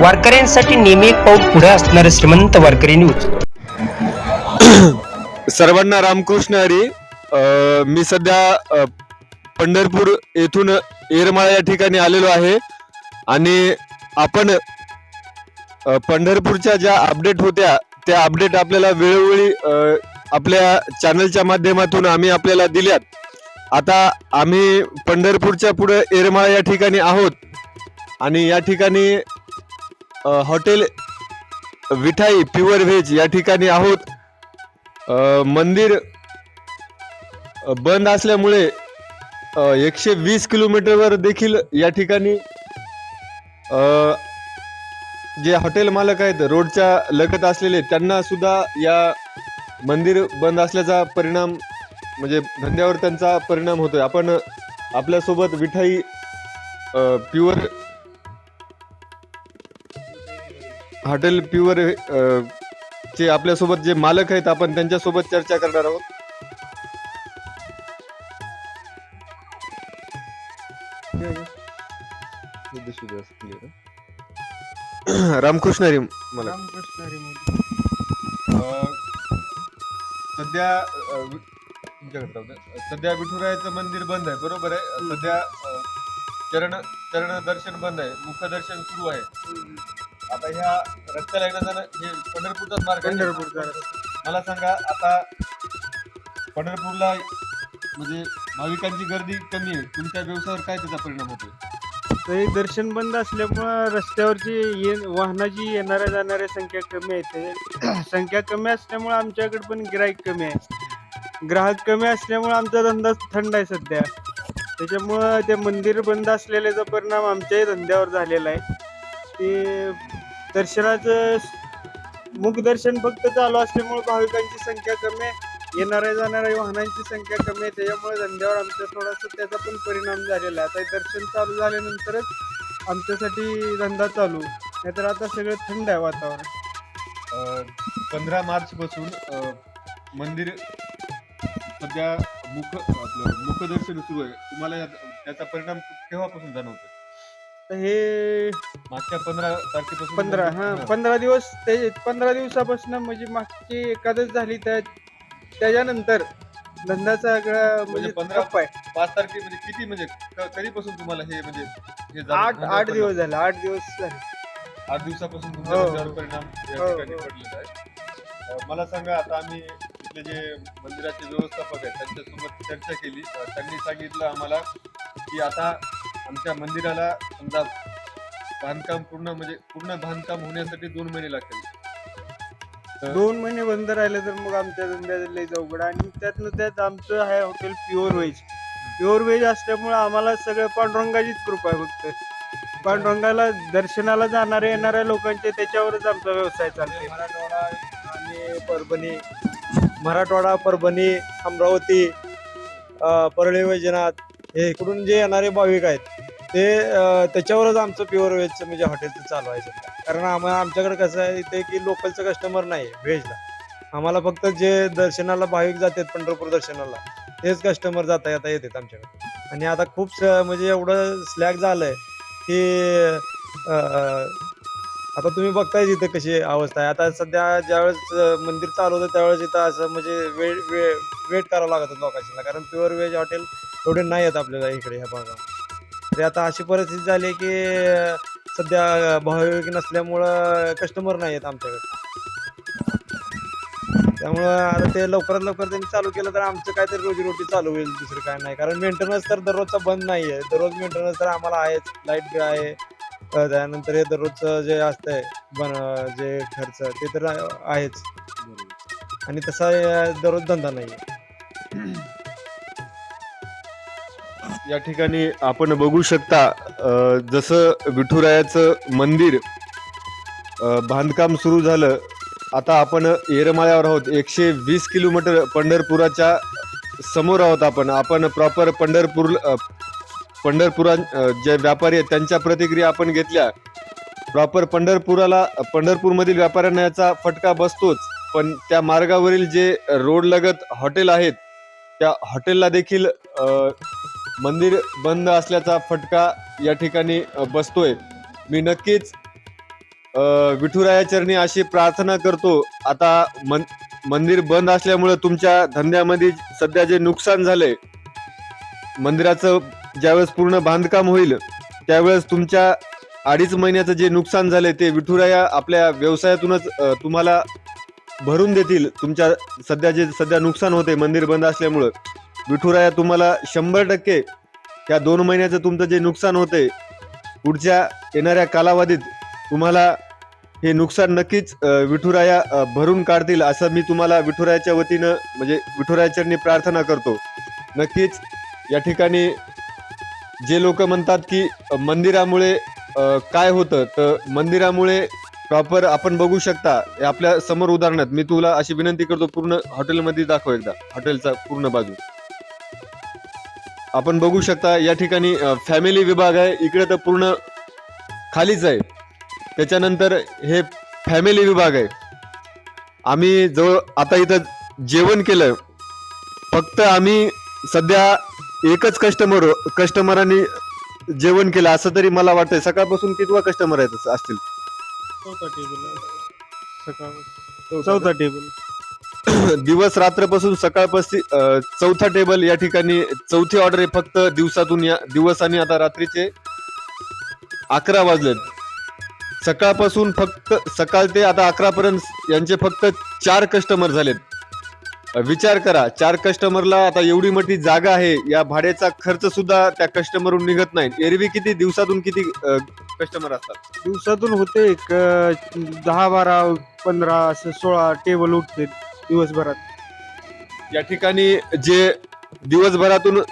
वारकऱ्यांसाठी नेहमी एक पाऊल पुढे असणारे श्रीमंत वारकरी न्यूज. सर्वांना रामकृष्ण हरी. मी सध्या पंढरपूर येथून येरमाळा या ठिकाणी आलेलो आहे. आणि आपण पंढरपूरच्या ज्या अपडेट होत्या त्या अपडेट आपल्याला वेळोवेळी आपल्या चॅनलच्या माध्यमातून आम्ही आपल्याला दिल्यात. आता आम्ही पंढरपूरच्या पुढे येरमाळा या ठिकाणी आहोत. आणि या ठिकाणी हॉटेल विठाई प्युअर व्हेज या ठिकाणी आहोत. मंदिर बंद असल्यामुळे एकशे वीस किलोमीटरवर देखील या ठिकाणी जे हॉटेल मालक आहेत रोडच्या लगत असलेले त्यांना सुद्धा या मंदिर बंद असल्याचा परिणाम म्हणजे धंद्यावर त्यांचा परिणाम होतोय. आपण आपल्यासोबत विठाई प्युअर हॉटेल प्युअर चे आपल्यासोबत जे मालक आहेत आपण त्यांच्यासोबत चर्चा करणार आहोत. रामकृष्ण हरी मला. अं, सध्या अं, वि- तुमच्याकडे राहू द्या. सध्या विठुरायाचं मंदिर बंद आहे बरोबर आहे? सध्या अं, चरण चरण दर्शन बंद आहे मुखदर्शन सुरू आहे. आता ह्या रस्त्याला येणं जाणं हे पंढरपूरचाच मार्ग आहे. ना? मला सांगा आता पंढरपूरला म्हणजे भाविकांची गर्दी कमी आहे. तुमच्या व्यवसायावर काय त्याचा परिणाम होतोय? तरी दर्शन बंद असल्यामुळं रस्त्यावरची ये वाहनाची येणाऱ्या जाणाऱ्या संख्या कमी आहे. ते संख्या कमी असल्यामुळं आमच्याकडे पण गिराईक कमी आहे. ग्राहक कमी असल्यामुळं आमचा धंदा थंड आहे सध्या. त्याच्यामुळं ते मंदिर बंद असलेल्याचा परिणाम आमच्याही धंद्यावर झालेला आहे. ते दर्शनाचं मुखदर्शन फक्त चालू असल्यामुळे भाविकांची संख्या कमी आहे. येणाऱ्या जाणाऱ्या वाहनांची संख्या कमी आहे. त्याच्यामुळे धंद्यावर आमच्या थोडासा त्याचा पण परिणाम झालेला आहे. आता दर्शन चालू झाल्यानंतरच आमच्यासाठी धंदा चालू. नाहीतर आता सगळं थंड आहे वातावरण. पंधरा मार्च पासून मंदिर सध्या मुख आपलं मुखदर्शन सुरू आहे. तुम्हाला या- त्याचा परिणाम केव्हापासून जाणवतो तर हे मागच्या पंधरा तारखेपासून पंधरा हा. पंधरा दिवस ते पंधरा दिवसापासून म्हणजे मागची एकादश झाली त्या त्याच्यानंतर धंदा सगळा म्हणजे म्हणजे पंधरा- ठप्प आहे. पाच तारखे म्हणजे किती म्हणजे क- कधीपासून तुम्हाला हे म्हणजे हे आठ धंद्यावर आठ दिवस झाले आठ दिवस झाले. आठ दिवसापासून तुमच्या हो. परिणाम या हो, ठिकाणी हो. पडलेला आहे. अं, मला सांगा आता आम्ही इथले जे मंदिराचे व्यवस्थापक आहेत त्यांच्यासोबत चर्चा केली. अं, त्यांनी सांगितलं आम्हाला की आता आमच्या मंदिराला समजा बांधकाम पूर्ण म्हणजे पूर्ण बांधकाम होण्यासाठी दोन महिने लागतील. तर- दोन महिने बंद राहिले तर मग आमच्या धंद्यात लई अवघड. आणि त्यातनं त्यात आमचं आहे hotel pure veg. Pure veg असल्यामुळे आम्हाला सगळं पांडुरंगाचीच कृपा आहे फक्त. पांडुरंगाला दर्शनाला जाणाऱ्या येणाऱ्या लोकांचे त्याच्यावरच आमचा व्यवसाय चालतो मराठवाडा आणि परभणी. मराठवाडा परभणी अमरावती अ, परळी वैजनाथ हे इकडून जे येणारे भाविक आहेत ते त्याच्यावरच आमचं प्युअर व्हेजचं म्हणजे हॉटेलचं चालू आहे सध्या कारण आम्हाला आमच्याकडे कसं आहे इथे की लोकलचं कस्टमर नाही आहे व्हेजला आम्हाला फक्त जे दर्शनाला भाविक जातात पंढरपूर दर्शनाला तेच कस्टमर जाता येता येतात आमच्याकडे. आणि आता खूप स- म्हणजे एवढं स्लॅग झालंय की आता तुम्ही बघताय इथं कशी अवस्था आहे. आता सध्या ज्यावेळेस मंदिर चालू होतं त्यावेळेस इथं असं म्हणजे वेळ वे वेट करावं लागत होतं लोकांना. कारण प्युअर व्हेज हॉटेल एवढे नाही आहेत आपल्याला इकडे ह्या भागामध्ये. तरी आता अशी परिस्थिती झाली की सध्या भाविक नसल्यामुळं कस्टमर नाही आहेत आमच्याकडे. त्यामुळं आता ते लवकरात लवकर त्यांनी चालू केलं तर आमचं काहीतरी रोजीरोटी चालू होईल दुसरं काय नाही. कारण मेंटेनन्स तर दररोजचा बंद नाही आहे दररोज मेंटेनन्स तर आम्हाला आहेच. लाइट बिल आहे. त्यानंतर हे दररोजचं जे असतंय बन जे खर्च ते तर आहेच. आणि तसा दररोज धंदा नाही आहे या ठिकाणी आपण बघू शकता अ, जसं विठुरायाचं मंदिर अ, बांधकाम सुरू झालं. आता आपण येरमाळ्यावर आहोत. एकशे वीस किलोमीटर पंढरपुराच्या समोर आहोत आपण. आपण प्रॉपर पंढरपूर अ, पंढरपुरा अ, जे व्यापारी आहेत त्यांच्या प्रतिक्रिया आपण घेतल्या. प्रॉपर पंढरपुराला पंढरपूरमधील व्यापाऱ्यांना याचा फटका बसतोच. पण त्या मार्गावरील जे रोड लगत हॉटेल आहेत त्या हॉटेलला देखील अ, मंदिर बंद असल्याचा फटका या ठिकाणी बसतोय. मी नक्कीच विठुराया चरणी अशी प्रार्थना करतो. आता मन मंदिर बंद असल्यामुळं तुमच्या धंद्यामध्ये सध्या जे नुकसान झालंय मंदिराचं ज्यावेळेस पूर्ण बांधकाम होईल त्यावेळेस तुमच्या अडीच महिन्याचं जे नुकसान झालंय ते विठुराया आपल्या व्यवसायातूनच तुम्हाला भरून देतील. तुमच्या सध्या जे सध्या नुकसान होते मंदिर बंद असल्यामुळं. विठुराया तुम्हाला शंभर टक्के या दोन महिन्याचं तुमचं जे नुकसान होते पुढच्या येणाऱ्या कालावधीत तुम्हाला हे नुकसान नक्कीच विठुराया भरून काढतील असं मी तुम्हाला विठुरायाच्या वतीनं म्हणजे विठुरायाचरणी प्रार्थना करतो. नक्कीच या ठिकाणी जे लोक म्हणतात की मंदिरामुळे काय होतं तर मंदिरामुळे प्रॉपर आपण बघू शकता आपल्यासमोर उदाहरणात मी तुला अशी विनंती करतो पूर्ण हॉटेलमध्ये दाखव एकदा हॉटेलचा पूर्ण बाजू. आपण बघू शकता या ठिकाणी फॅमिली विभाग आहे. इकडे तर पूर्ण खालीच आहे. त्याच्यानंतर हे फॅमिली विभाग आहे. आम्ही जवळ आता इथं जेवण केलं फक्त आम्ही सध्या एकच कस्टमर कस्टमरांनी जेवण केलं. असं तरी मला वाटतंय. सकाळपासून कितवा कस्टमर आहेत असतील? चौथा टेबल सकाळ चौथा टेबल दिवस रात्रपासून सकाळपासून पस्ती चौथा टेबल या ठिकाणी चौथी ऑर्डर आहे. फक्त दिवसातून या दिवस आणि आता रात्रीचे अकरा वाजलेत. सकाळपासून फक्त सकाळ ते आता अकरा पर्यंत यांचे फक्त चार कस्टमर झालेत. विचार करा. चार कस्टमरला आता एवढी मोठी जागा आहे. या भाड्याचा खर्च सुद्धा त्या कस्टमरहून निघत नाही. एरवी किती दिवसातून किती कस्टमर असतात? दिवसातून होते एक दहा बारा पंधरा असं सोळा टेबल उठते दिवसभरात. या ठिकाणी जे दिवसभरातून